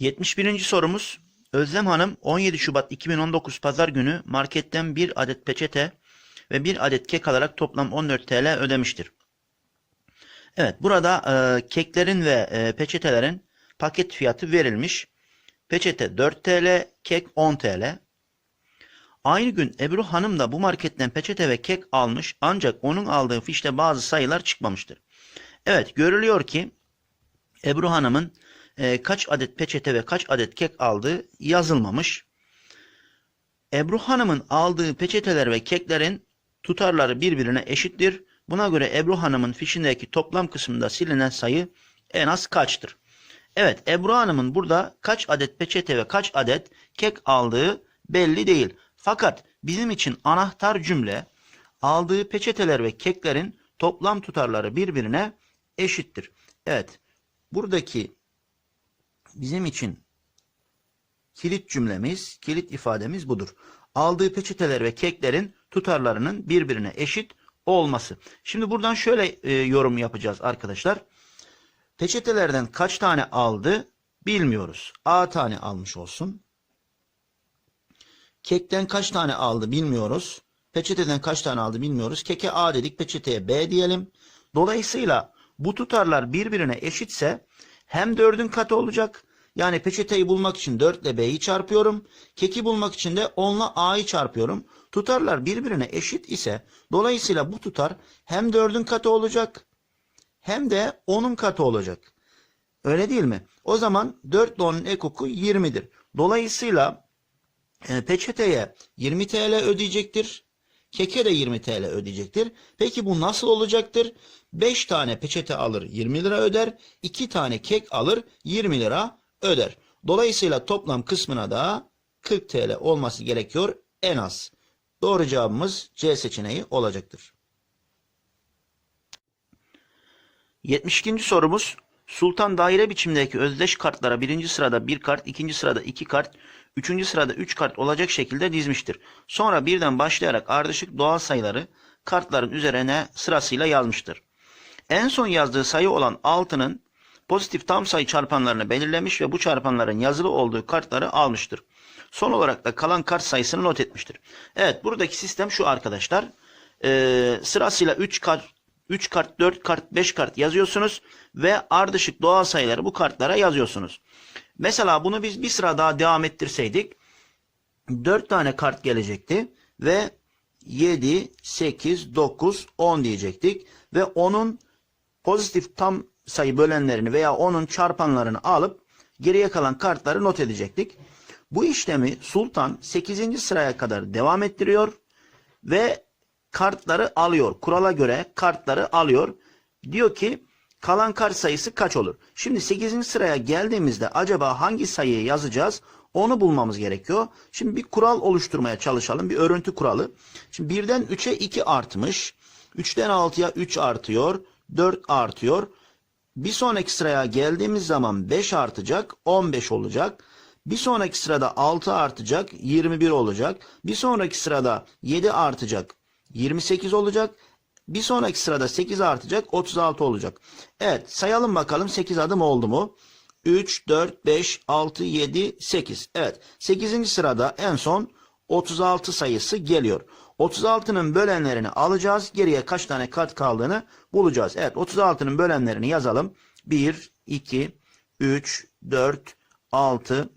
71. sorumuz. Özlem Hanım 17 Şubat 2019 Pazar günü marketten bir adet peçete ve bir adet kek alarak toplam 14 TL ödemiştir. Evet burada e, keklerin ve e, peçetelerin paket fiyatı verilmiş. Peçete 4 TL, kek 10 TL. Aynı gün Ebru Hanım da bu marketten peçete ve kek almış ancak onun aldığı fişte bazı sayılar çıkmamıştır. Evet görülüyor ki Ebru Hanım'ın e, kaç adet peçete ve kaç adet kek aldığı yazılmamış. Ebru Hanım'ın aldığı peçeteler ve keklerin tutarları birbirine eşittir. Buna göre Ebru Hanım'ın fişindeki toplam kısmında silinen sayı en az kaçtır? Evet Ebru Hanım'ın burada kaç adet peçete ve kaç adet kek aldığı belli değil. Fakat bizim için anahtar cümle aldığı peçeteler ve keklerin toplam tutarları birbirine eşittir. Evet buradaki bizim için kilit cümlemiz, kilit ifademiz budur. Aldığı peçeteler ve keklerin tutarlarının birbirine eşit olması. Şimdi buradan şöyle e, yorum yapacağız arkadaşlar. Peçetelerden kaç tane aldı bilmiyoruz. A tane almış olsun. Kekten kaç tane aldı bilmiyoruz. Peçeteden kaç tane aldı bilmiyoruz. Keke A dedik, peçeteye B diyelim. Dolayısıyla bu tutarlar birbirine eşitse hem 4'ün katı olacak. Yani peçeteyi bulmak için 4 ile B'yi çarpıyorum. Keki bulmak için de 10 ile A'yı çarpıyorum. Tutarlar birbirine eşit ise dolayısıyla bu tutar hem 4'ün katı olacak hem de 10'un katı olacak. Öyle değil mi? O zaman 4 ile 10'un ekoku 20'dir. Dolayısıyla e, peçeteye 20 TL ödeyecektir. Keke de 20 TL ödeyecektir. Peki bu nasıl olacaktır? 5 tane peçete alır 20 lira öder. 2 tane kek alır 20 lira öder. Dolayısıyla toplam kısmına da 40 TL olması gerekiyor en az. Doğru cevabımız C seçeneği olacaktır. 72. sorumuz Sultan daire biçimdeki özdeş kartlara birinci sırada bir kart, ikinci sırada iki kart, üçüncü sırada üç kart olacak şekilde dizmiştir. Sonra birden başlayarak ardışık doğal sayıları kartların üzerine sırasıyla yazmıştır. En son yazdığı sayı olan 6'nın pozitif tam sayı çarpanlarını belirlemiş ve bu çarpanların yazılı olduğu kartları almıştır. Son olarak da kalan kart sayısını not etmiştir. Evet buradaki sistem şu arkadaşlar. Ee, sırasıyla 3 kart 3 kart, 4 kart, 5 kart yazıyorsunuz ve ardışık doğal sayıları bu kartlara yazıyorsunuz. Mesela bunu biz bir sıra daha devam ettirseydik 4 tane kart gelecekti ve 7, 8, 9, 10 diyecektik ve onun pozitif tam sayı bölenlerini veya onun çarpanlarını alıp geriye kalan kartları not edecektik. Bu işlemi Sultan 8. sıraya kadar devam ettiriyor ve kartları alıyor. Kurala göre kartları alıyor. Diyor ki kalan kart sayısı kaç olur? Şimdi 8. sıraya geldiğimizde acaba hangi sayıyı yazacağız? Onu bulmamız gerekiyor. Şimdi bir kural oluşturmaya çalışalım. Bir örüntü kuralı. Şimdi 1'den 3'e 2 artmış. 3'ten 6'ya 3 artıyor. 4 artıyor. Bir sonraki sıraya geldiğimiz zaman 5 artacak. 15 olacak. Bir sonraki sırada 6 artacak. 21 olacak. Bir sonraki sırada 7 artacak. 28 olacak. Bir sonraki sırada 8 artacak 36 olacak. Evet sayalım bakalım 8 adım oldu mu? 3, 4, 5, 6, 7, 8. Evet 8. sırada en son 36 sayısı geliyor. 36'nın bölenlerini alacağız. Geriye kaç tane kart kaldığını bulacağız. Evet 36'nın bölenlerini yazalım. 1, 2, 3, 4, 6,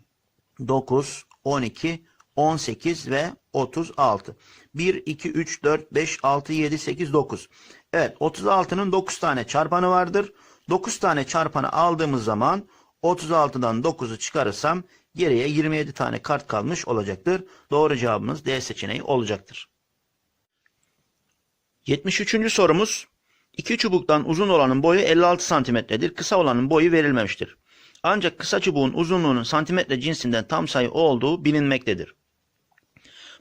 9, 12, 18 ve 36. 1, 2, 3, 4, 5, 6, 7, 8, 9. Evet 36'nın 9 tane çarpanı vardır. 9 tane çarpanı aldığımız zaman 36'dan 9'u çıkarırsam geriye 27 tane kart kalmış olacaktır. Doğru cevabımız D seçeneği olacaktır. 73. sorumuz. İki çubuktan uzun olanın boyu 56 santimetredir. Kısa olanın boyu verilmemiştir. Ancak kısa çubuğun uzunluğunun santimetre cinsinden tam sayı olduğu bilinmektedir.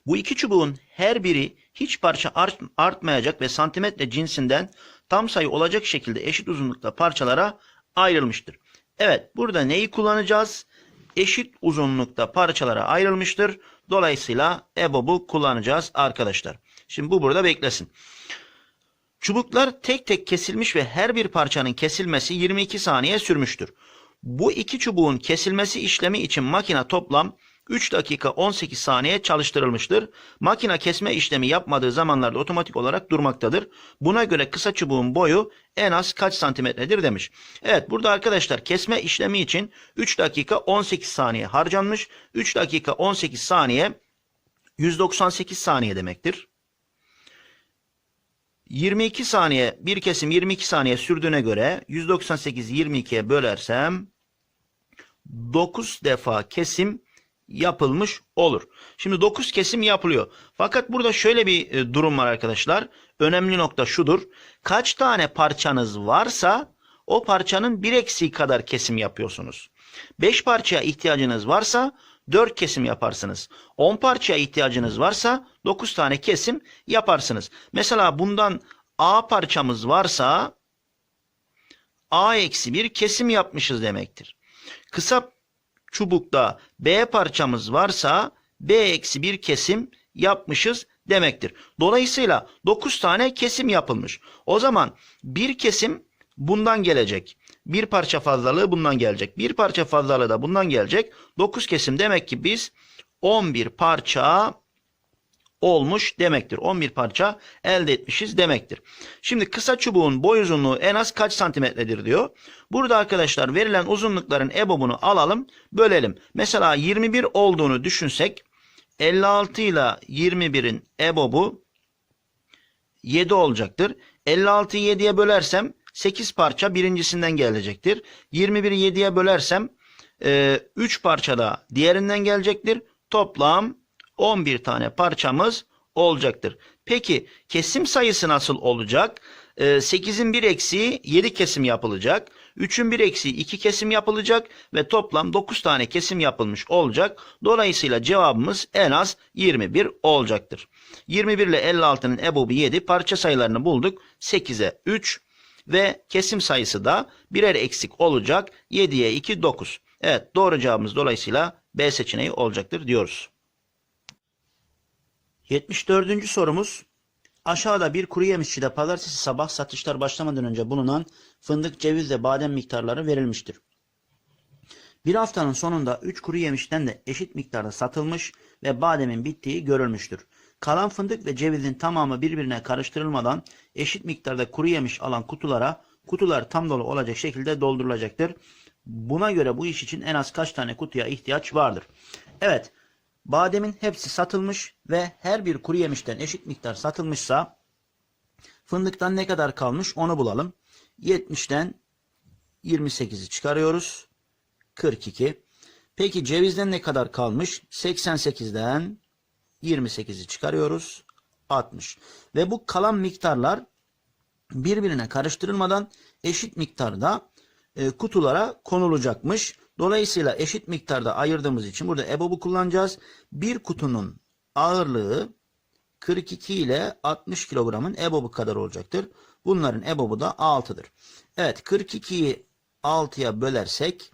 Bu iki çubuğun her biri hiç parça art, artmayacak ve santimetre cinsinden tam sayı olacak şekilde eşit uzunlukta parçalara ayrılmıştır. Evet burada neyi kullanacağız? Eşit uzunlukta parçalara ayrılmıştır. Dolayısıyla EBOB'u kullanacağız arkadaşlar. Şimdi bu burada beklesin. Çubuklar tek tek kesilmiş ve her bir parçanın kesilmesi 22 saniye sürmüştür. Bu iki çubuğun kesilmesi işlemi için makine toplam 3 dakika 18 saniye çalıştırılmıştır. Makine kesme işlemi yapmadığı zamanlarda otomatik olarak durmaktadır. Buna göre kısa çubuğun boyu en az kaç santimetredir demiş. Evet burada arkadaşlar kesme işlemi için 3 dakika 18 saniye harcanmış. 3 dakika 18 saniye 198 saniye demektir. 22 saniye bir kesim 22 saniye sürdüğüne göre 198 22'ye bölersem 9 defa kesim yapılmış olur. Şimdi 9 kesim yapılıyor. Fakat burada şöyle bir e, durum var arkadaşlar. Önemli nokta şudur. Kaç tane parçanız varsa o parçanın bir eksiği kadar kesim yapıyorsunuz. 5 parçaya ihtiyacınız varsa 4 kesim yaparsınız. 10 parçaya ihtiyacınız varsa 9 tane kesim yaparsınız. Mesela bundan A parçamız varsa A eksi bir kesim yapmışız demektir. Kısa çubukta B parçamız varsa B eksi bir kesim yapmışız demektir. Dolayısıyla 9 tane kesim yapılmış. O zaman bir kesim bundan gelecek. Bir parça fazlalığı bundan gelecek. Bir parça fazlalığı da bundan gelecek. 9 kesim demek ki biz 11 parça olmuş demektir. 11 parça elde etmişiz demektir. Şimdi kısa çubuğun boy uzunluğu en az kaç santimetredir diyor. Burada arkadaşlar verilen uzunlukların EBOB'unu alalım bölelim. Mesela 21 olduğunu düşünsek 56 ile 21'in EBOB'u 7 olacaktır. 56'yı 7'ye bölersem 8 parça birincisinden gelecektir. 21'i 7'ye bölersem 3 parça da diğerinden gelecektir. Toplam 11 tane parçamız olacaktır. Peki kesim sayısı nasıl olacak? 8'in bir eksiği 7 kesim yapılacak. 3'ün bir eksiği 2 kesim yapılacak ve toplam 9 tane kesim yapılmış olacak. Dolayısıyla cevabımız en az 21 olacaktır. 21 ile 56'nın EBOB'u 7 parça sayılarını bulduk. 8'e 3 ve kesim sayısı da birer eksik olacak. 7'ye 2 9. Evet doğru cevabımız dolayısıyla B seçeneği olacaktır diyoruz. 74. sorumuz aşağıda bir kuru yemişçide pazartesi sabah satışlar başlamadan önce bulunan fındık, ceviz ve badem miktarları verilmiştir. Bir haftanın sonunda 3 kuru yemişten de eşit miktarda satılmış ve bademin bittiği görülmüştür. Kalan fındık ve cevizin tamamı birbirine karıştırılmadan eşit miktarda kuru yemiş alan kutulara kutular tam dolu olacak şekilde doldurulacaktır. Buna göre bu iş için en az kaç tane kutuya ihtiyaç vardır? Evet, bademin hepsi satılmış ve her bir kuru yemişten eşit miktar satılmışsa fındıktan ne kadar kalmış onu bulalım. 70'ten 28'i çıkarıyoruz. 42. Peki cevizden ne kadar kalmış? 88'den 28'i çıkarıyoruz. 60. Ve bu kalan miktarlar birbirine karıştırılmadan eşit miktarda e, kutulara konulacakmış. Dolayısıyla eşit miktarda ayırdığımız için burada EBOB'u kullanacağız. Bir kutunun ağırlığı 42 ile 60 kilogramın EBOB'u kadar olacaktır. Bunların EBOB'u da 6'dır. Evet 42'yi 6'ya bölersek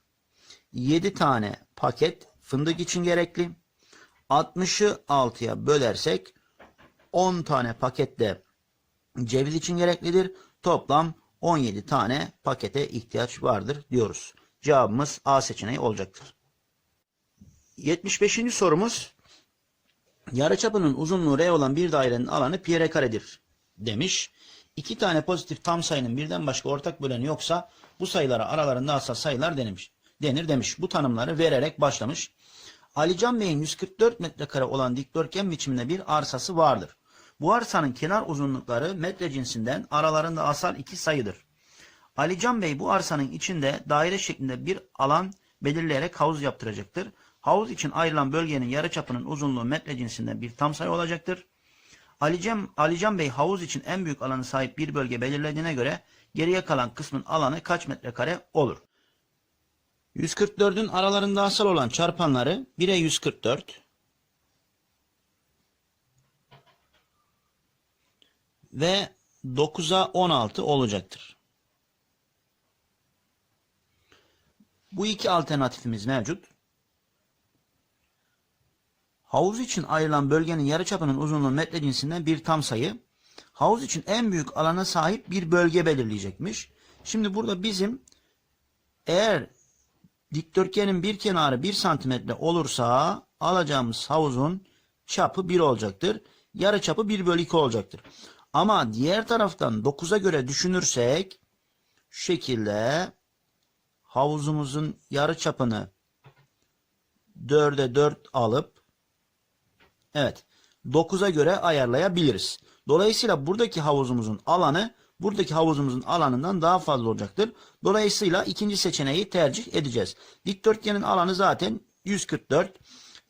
7 tane paket fındık için gerekli. 60'ı 6'ya bölersek 10 tane pakette ceviz için gereklidir. Toplam 17 tane pakete ihtiyaç vardır diyoruz. Cevabımız A seçeneği olacaktır. 75. sorumuz yarıçapının uzunluğu R olan bir dairenin alanı pi r karedir demiş. İki tane pozitif tam sayının birden başka ortak böleni yoksa bu sayılara aralarında asal sayılar denilmiş, denir demiş. Bu tanımları vererek başlamış. Alican Bey'in 144 metrekare olan dikdörtgen biçiminde bir arsası vardır. Bu arsanın kenar uzunlukları metre cinsinden aralarında asal iki sayıdır. Alican Bey bu arsanın içinde daire şeklinde bir alan belirleyerek havuz yaptıracaktır. Havuz için ayrılan bölgenin yarıçapının uzunluğu metre cinsinden bir tam sayı olacaktır. Alican, Alican Bey havuz için en büyük alanı sahip bir bölge belirlediğine göre geriye kalan kısmın alanı kaç metrekare olur? 144'ün aralarında asal olan çarpanları 1'e 144 ve 9'a 16 olacaktır. Bu iki alternatifimiz mevcut. Havuz için ayrılan bölgenin yarıçapının uzunluğu metre cinsinden bir tam sayı. Havuz için en büyük alana sahip bir bölge belirleyecekmiş. Şimdi burada bizim eğer Dikdörtgenin bir kenarı 1 santimetre olursa alacağımız havuzun çapı 1 olacaktır. Yarı çapı 1 bölü 2 olacaktır. Ama diğer taraftan 9'a göre düşünürsek şu şekilde havuzumuzun yarı çapını 4'e 4 alıp evet 9'a göre ayarlayabiliriz. Dolayısıyla buradaki havuzumuzun alanı buradaki havuzumuzun alanından daha fazla olacaktır. Dolayısıyla ikinci seçeneği tercih edeceğiz. Dikdörtgenin alanı zaten 144.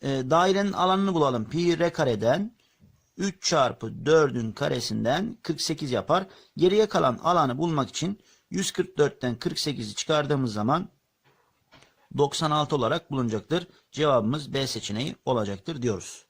E, dairenin alanını bulalım. Pi r kareden 3 çarpı 4'ün karesinden 48 yapar. Geriye kalan alanı bulmak için 144'ten 48'i çıkardığımız zaman 96 olarak bulunacaktır. Cevabımız B seçeneği olacaktır diyoruz.